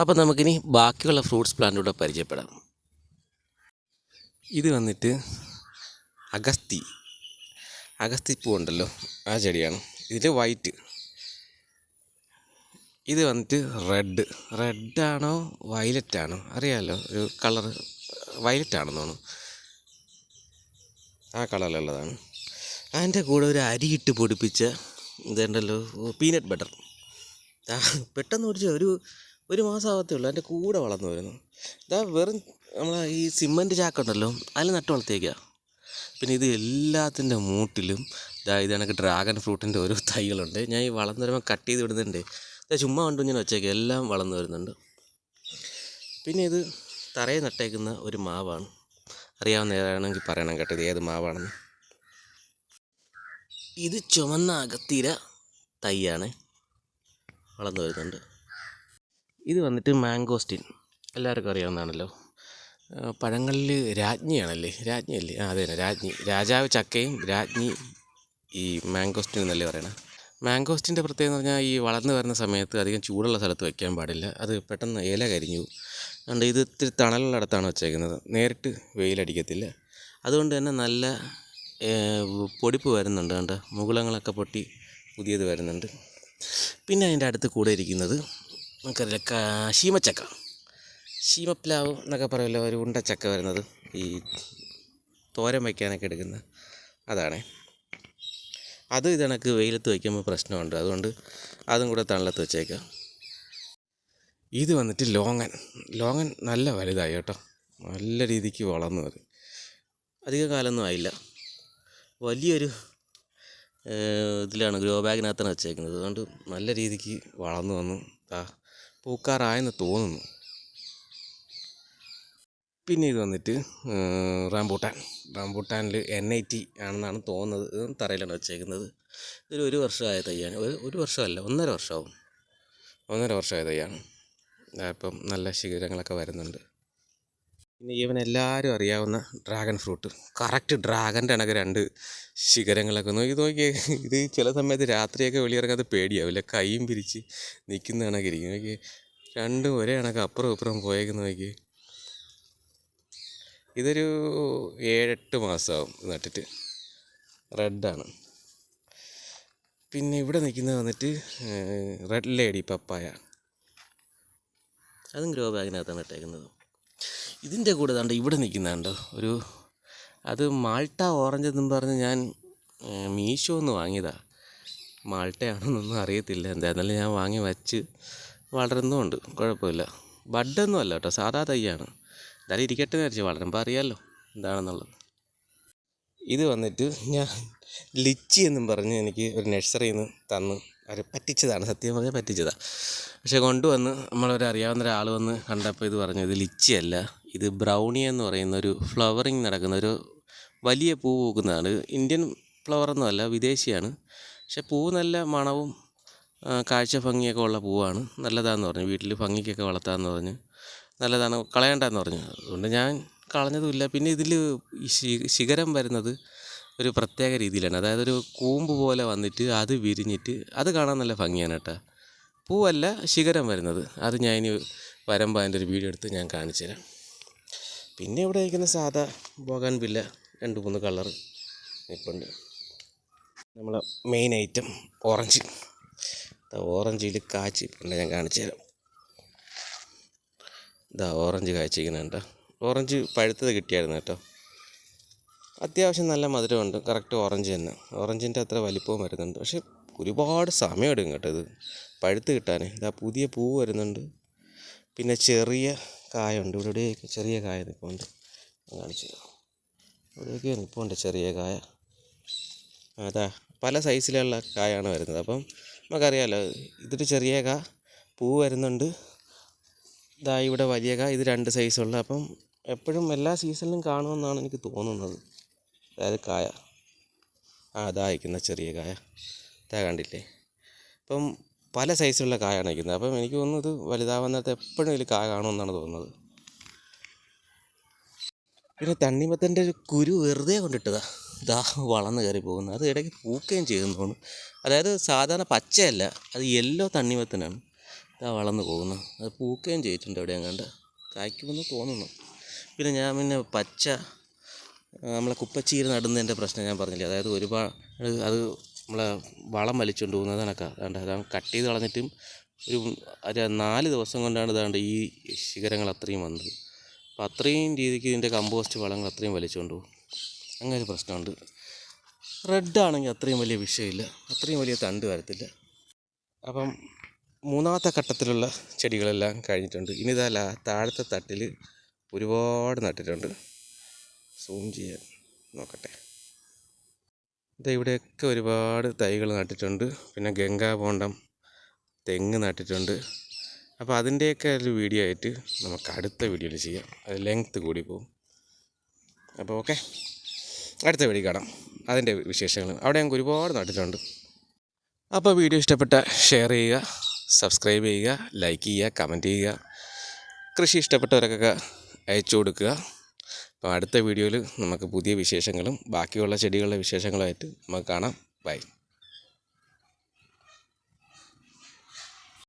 അപ്പോൾ നമുക്കിനി ബാക്കിയുള്ള ഫ്രൂട്ട്സ് പ്ലാന്റൂടെ പരിചയപ്പെടാം. ഇത് വന്നിട്ട് അഗസ്തി. അഗസ്തി പൂ ഉണ്ടല്ലോ ആ ചെടിയാണ്. ഇതിൽ വൈറ്റ് ഇത് വന്നിട്ട് റെഡ് റെഡാണോ വയലറ്റ് ആണോ? അറിയാമല്ലോ ഒരു കളർ വയലറ്റ് ആണെന്ന് തോന്നുന്നു. ആ കളറിലുള്ളതാണ് അതിന്റെ കൂടെ ഒരു അരിയിട്ട് പൊടിപ്പിച്ച ഇതുണ്ടല്ലോ പീനട്ട് ബട്ടർ പെട്ടെന്ന് പിടിച്ച ഒരു ഒരു മാസം ആവത്തേ ഉള്ളൂ. അതിന്റെ കൂടെ വളർന്നു വരുന്നു. ഇതാ വെറും നമ്മളെ ഈ സിമന്റ് ചാക്കുണ്ടല്ലോ അതിൽ നട്ട് വളർത്തിയേക്കുക പിന്നെ ഇത് എല്ലാത്തിന്റെ മൂട്ടിലും ഇതാ ഇത് കണക്ക് ഡ്രാഗൺ ഫ്രൂട്ടിന്റെ ഓരോ തൈകളുണ്ട്. ഞാൻ ഈ വളർന്നു വരുമ്പോൾ കട്ട് ചെയ്ത് വിടുന്നുണ്ട്. ഇതാ ചുമ്മാ കൊണ്ട് ഞാൻ വെച്ചേക്കുക എല്ലാം വളർന്നു വരുന്നുണ്ട്. പിന്നെ ഇത് തറയിൽ നട്ടേക്കുന്ന ഒരു മാവാണ്. അറിയാവുന്ന ഏതാണെങ്കിൽ പറയണം കേട്ടോ ഇത് ഏത് മാവാണെന്ന്. ഇത് ചുമന്ന അകത്തിര തൈയാണ് വളർന്നു വരുന്നുണ്ട്. ഇത് വന്നിട്ട് മാംഗോസ്റ്റിൻ എല്ലാവർക്കും അറിയാവുന്നതാണല്ലോ. പഴങ്ങളിൽ രാജ്ഞിയാണല്ലേ? രാജ്ഞിയല്ലേ? ആ അതെ രാജ്ഞി. രാജാവ് ചക്കയും രാജ്ഞി ഈ മാംഗോസ്റ്റിൻ എന്നല്ലേ പറയണത് മാംഗോസ്റ്റിന്റെ പ്രത്യേകത എന്ന് പറഞ്ഞാൽ ഈ വളർന്നു വരുന്ന സമയത്ത് അധികം ചൂടുള്ള സ്ഥലത്ത് വയ്ക്കാൻ പാടില്ല. അത് പെട്ടെന്ന് ഇല കരിഞ്ഞു. അതുകൊണ്ട് ഇത് ഇത്തിരി തണലുള്ളിടത്താണ് വെച്ചേക്കുന്നത്. നേരിട്ട് വെയിലടിക്കത്തില്ല. അതുകൊണ്ട് തന്നെ നല്ല പൊടിപ്പ് വരുന്നുണ്ട്. കണ്ട? മുകുളങ്ങളൊക്കെ പൊട്ടി പുതിയത് വരുന്നുണ്ട്. പിന്നെ അതിന്റെ അടുത്ത് കൂടെ ഇരിക്കുന്നത് നമുക്കറിയില്ല ശീമച്ചക്ക. ശീമപ്ലാവ് എന്നൊക്കെ പറയുമല്ലോ ഒരു ഉണ്ടച്ചക്ക വരുന്നത്. ഈ തോരൻ വയ്ക്കാനൊക്കെ എടുക്കുന്ന അതാണ്. അത് ഇതണക്ക് വെയിലത്ത് വയ്ക്കുമ്പോൾ പ്രശ്നമുണ്ട്. അതുകൊണ്ട് അതും കൂടെ തണലത്ത് വെച്ചേക്കാം. ഇത് വന്നിട്ട് ലോങ്ങൻ. ലോങ്ങൻ നല്ല വലുതായി കേട്ടോ. നല്ല രീതിക്ക് വളർന്നു വരും അധിക കാലമൊന്നും ആയില്ല. വലിയൊരു ഇതിലാണ് ഗ്രോ ബാഗിനകത്താണ് വെച്ചേക്കുന്നത്. അതുകൊണ്ട് നല്ല രീതിക്ക് വളർന്നു വന്നു. ആ പൂക്കാറായെന്ന് തോന്നുന്നു. പിന്നെ ഇത് വന്നിട്ട് റാംബൂട്ടാൻ. റാംബൂട്ടാനിൽ എൻ ഐ ടി ആണെന്നാണ് തോന്നുന്നത്. തറയിലാണ് വെച്ചേക്കുന്നത്. ഇതൊരു ഒരു വർഷമായ തൈയാണ് ഒരു ഒരു വർഷമല്ല ഒന്നര വർഷമാവും. ഒന്നര വർഷമായ തൈയാണ് അപ്പം നല്ല ശിഖരങ്ങളൊക്കെ വരുന്നുണ്ട്. പിന്നെ ഈവൻ എല്ലാവരും അറിയാവുന്ന ഡ്രാഗൺ ഫ്രൂട്ട് കറക്റ്റ് ഡ്രാഗന്റെ കണക്ക് രണ്ട് ശിഖരങ്ങളൊക്കെ നോക്കി നോക്കിയേ. ഇത് ചില സമയത്ത് രാത്രിയൊക്കെ വെളിയിറങ്ങാതെ പേടിയാവില്ല? കൈയും പിരിച്ച് നിൽക്കുന്ന കണക്ക് ഇരിക്കും നോക്കി രണ്ടും ഒരേ കണക്ക് അപ്പുറം ഇപ്പുറം പോയേക്കുന്ന നോക്കി ഇതൊരു ഏഴെട്ട് മാസമാവും നട്ടിട്ട്. റെഡാണ് പിന്നെ ഇവിടെ നിൽക്കുന്നത് വന്നിട്ട് റെഡ് ലേഡി പപ്പായ അതും ഗ്രോ ബാഗിനകത്താണ് ഇട്ടേക്കുന്നത്. ഇതിന്റെ കൂടെ ദാണ്ട് ഇവിടെ നിൽക്കുന്നുണ്ട് ഒരു അത് മാൾട്ട ഓറഞ്ച് എന്നും പറഞ്ഞ് ഞാൻ മീശോ എന്ന് വാങ്ങിയതാണ് മാൾട്ടയാണെന്നൊന്നും അറിയത്തില്ല. എന്തായിരുന്നാലും ഞാൻ വാങ്ങി വച്ച് വളരുന്നുമുണ്ട് കുഴപ്പമില്ല. ബഡൊന്നും അല്ല കേട്ടോ സാധാ തൈയാണ്. എന്തായാലും ഇരിക്കട്ടെ എന്ന് വളരുമ്പോൾ അറിയാമല്ലോ എന്താണെന്നുള്ളത്. ഇത് വന്നിട്ട് ഞാൻ ലിച്ചി എന്നും പറഞ്ഞ് എനിക്ക് ഒരു നഴ്സറിയിൽ നിന്ന് തന്ന് അവർ പറ്റിച്ചതാണ്. സത്യം പറഞ്ഞാൽ പറ്റിച്ചതാണ് പക്ഷേ കൊണ്ടുവന്ന് നമ്മളൊരു അറിയാവുന്ന ഒരാൾ വന്ന് കണ്ടപ്പോൾ ഇത് പറഞ്ഞു ഇത് ലിച്ചി അല്ല ഇത് ബ്രൗണി എന്ന് പറയുന്ന ഒരു ഫ്ലവറിങ് നടക്കുന്ന ഒരു വലിയ പൂ പൂക്കുന്നതാണ്. ഇന്ത്യൻ ഫ്ലവർ ഒന്നുമല്ല വിദേശിയാണ്. പക്ഷേ പൂ നല്ല മണവും കാഴ്ച ഭംഗിയൊക്കെ ഉള്ള പൂവാണ്. നല്ലതാന്ന് പറഞ്ഞു. വീട്ടിൽ ഭംഗിക്കൊക്കെ വളർത്താമെന്ന് പറഞ്ഞു. നല്ലതാണ് കളയണ്ടെന്ന് പറഞ്ഞു. അതുകൊണ്ട് ഞാൻ കളഞ്ഞതുമില്ല. പിന്നെ ഇതിൽ ശിഖരം വരുന്നത് ഒരു പ്രത്യേക രീതിയിലാണ്. അതായത് ഒരു കൂമ്പ് പോലെ വന്നിട്ട് അത് വിരിഞ്ഞിട്ട് അത് കാണാൻ നല്ല ഭംഗിയാണ് കേട്ടോ. പൂവല്ല ശിഖരം വരുന്നത്. അത് ഞാൻ ഇനി വരുമ്പോൾ അതിന്റെ ഒരു വീഡിയോ എടുത്ത് ഞാൻ കാണിച്ചു തരാം. പിന്നെ ഇവിടെ ഇരിക്കുന്ന സാധാ ബോഗാൻ ബില്ല രണ്ട് മൂന്ന് കളർ നിൽപ്പുണ്ട് നമ്മളെ മെയിൻ ഐറ്റം ഓറഞ്ച്. ഓറഞ്ചിൽ കാച്ചി പിന്നെ ഞാൻ കാണിച്ചു തരാം. ഇതാ ഓറഞ്ച് കാഴ്ചയ്ക്കുന്നുണ്ട് ഓറഞ്ച് പഴുത്തത് കിട്ടിയായിരുന്നു കേട്ടോ. അത്യാവശ്യം നല്ല മധുരമുണ്ട്. കറക്റ്റ് ഓറഞ്ച് തന്നെ. ഓറഞ്ചിന്റെ അത്ര വലിപ്പവും വരുന്നുണ്ട്. പക്ഷേ ഒരുപാട് സമയമെടുക്കും കേട്ടോ ഇത്. പഴുത്ത് കിട്ടാൻ ഇതാ പുതിയ പൂ വരുന്നുണ്ട്. പിന്നെ ചെറിയ കായുണ്ട്. ഇവിടെ ചെറിയ കായ നിൽപ്പുണ്ട് കാണിച്ചു ഇവിടെയൊക്കെ നിൽപ്പുണ്ട് ചെറിയ കായ. അതാ പല സൈസിലുള്ള കായാണ് വരുന്നത്. അപ്പം നമുക്കറിയാമല്ലോ ഇതൊരു ചെറിയ കാ. പൂ വരുന്നുണ്ട്. ഇതാ ഇവിടെ വലിയ കാ. ഇത് രണ്ട് സൈസുള്ള. അപ്പം എപ്പോഴും എല്ലാ സീസണിലും കാണുമെന്നാണ് എനിക്ക് തോന്നുന്നത്. അതായത് കായ. ആ അതായിരിക്കുന്ന ചെറിയ കായ. ഇതാ കണ്ടില്ലേ? അപ്പം പല സൈസിലുള്ള കായാണ് അയക്കുന്നത്. അപ്പം എനിക്ക് തോന്നുന്നത് ഇത് നേരത്തെ എപ്പോഴും ഇതിൽ കായ കാണുമെന്നാണ് തോന്നുന്നത്. പിന്നെ തണ്ണിമത്തന്റെ ഒരു കുരു വെറുതെ കൊണ്ടിട്ടതാ. ഇതാ വളർന്ന് കയറി പോകുന്നത്. അത് ഇടയ്ക്ക് പൂക്കുകയും ചെയ്യുന്നതാണ് അതായത് സാധാരണ പച്ചയല്ല അത് യെല്ലോ തണ്ണിമത്തനാണ്. ഇതാ വളർന്ന് പോകുന്നത്. അത് പൂക്കുകയും ചെയ്തിട്ടുണ്ട് അവിടെ കണ്ട്. കായ്ക്കുമെന്ന് തോന്നുന്നു. പിന്നെ ഞാൻ പിന്നെ പച്ച നമ്മളെ കുപ്പച്ചീര നടുന്നതിന്റെ പ്രശ്നം ഞാൻ പറഞ്ഞില്ലേ? അതായത് ഒരുപാട് അത് നമ്മളെ വളം വലിച്ചുകൊണ്ട് പോകുന്നത് അതാണ്ട് അതാണ് കട്ട് ചെയ്ത് കളഞ്ഞിട്ടും ഒരു ഒരു നാല് ദിവസം കൊണ്ടാണ് ഇതാണ്ട് ഈ ശിഖരങ്ങൾ അത്രയും വന്നത്. അപ്പം അത്രയും രീതിക്ക് ഇതിന്റെ കമ്പോസ്റ്റ് വളങ്ങൾ അത്രയും വലിച്ചുകൊണ്ട് പോകും. അങ്ങനെ ഒരു പ്രശ്നമുണ്ട്. റെഡ് ആണെങ്കിൽ അത്രയും വലിയ വിഷയമില്ല. അത്രയും വലിയ തണ്ട് വരത്തില്ല. അപ്പം മൂന്നാമത്തെ ഘട്ടത്തിലുള്ള ചെടികളെല്ലാം കഴിഞ്ഞിട്ടുണ്ട്. ഇനി ഇതല്ല താഴത്തെ തട്ടിൽ ഒരുപാട് നട്ടിട്ടുണ്ട്. സൂം ചെയ്യാൻ നോക്കട്ടെ. ഇത് ഇവിടെയൊക്കെ ഒരുപാട് തൈകൾ നട്ടിട്ടുണ്ട്. പിന്നെ ഗംഗാബോണ്ടം തെങ്ങ് നട്ടിട്ടുണ്ട്. അപ്പോൾ അതിന്റെയൊക്കെ ഒരു വീഡിയോ ആയിട്ട് നമുക്ക് അടുത്ത വീഡിയോയിൽ ചെയ്യാം. അത് ലെങ്ത്ത് കൂടി പോകും അപ്പോൾ ഓക്കെ. അടുത്ത വീഡിയോ കാണാം. അതിന്റെ വിശേഷങ്ങൾ. അവിടെ ഞങ്ങൾക്ക് ഒരുപാട് നട്ടിട്ടുണ്ട്. അപ്പോൾ വീഡിയോ ഇഷ്ടപ്പെട്ട ഷെയർ ചെയ്യുക സബ്സ്ക്രൈബ് ചെയ്യുക ലൈക്ക് ചെയ്യുക കമന്റ് ചെയ്യുക. കൃഷി ഇഷ്ടപ്പെട്ടവരൊക്കെ അയച്ചു കൊടുക്കുക. അപ്പോൾ അടുത്ത വീഡിയോയിൽ നമുക്ക് പുതിയ വിശേഷങ്ങളും ബാക്കിയുള്ള ചെടികളുടെ വിശേഷങ്ങളുമായിട്ട് നമുക്ക് കാണാം. ബൈ.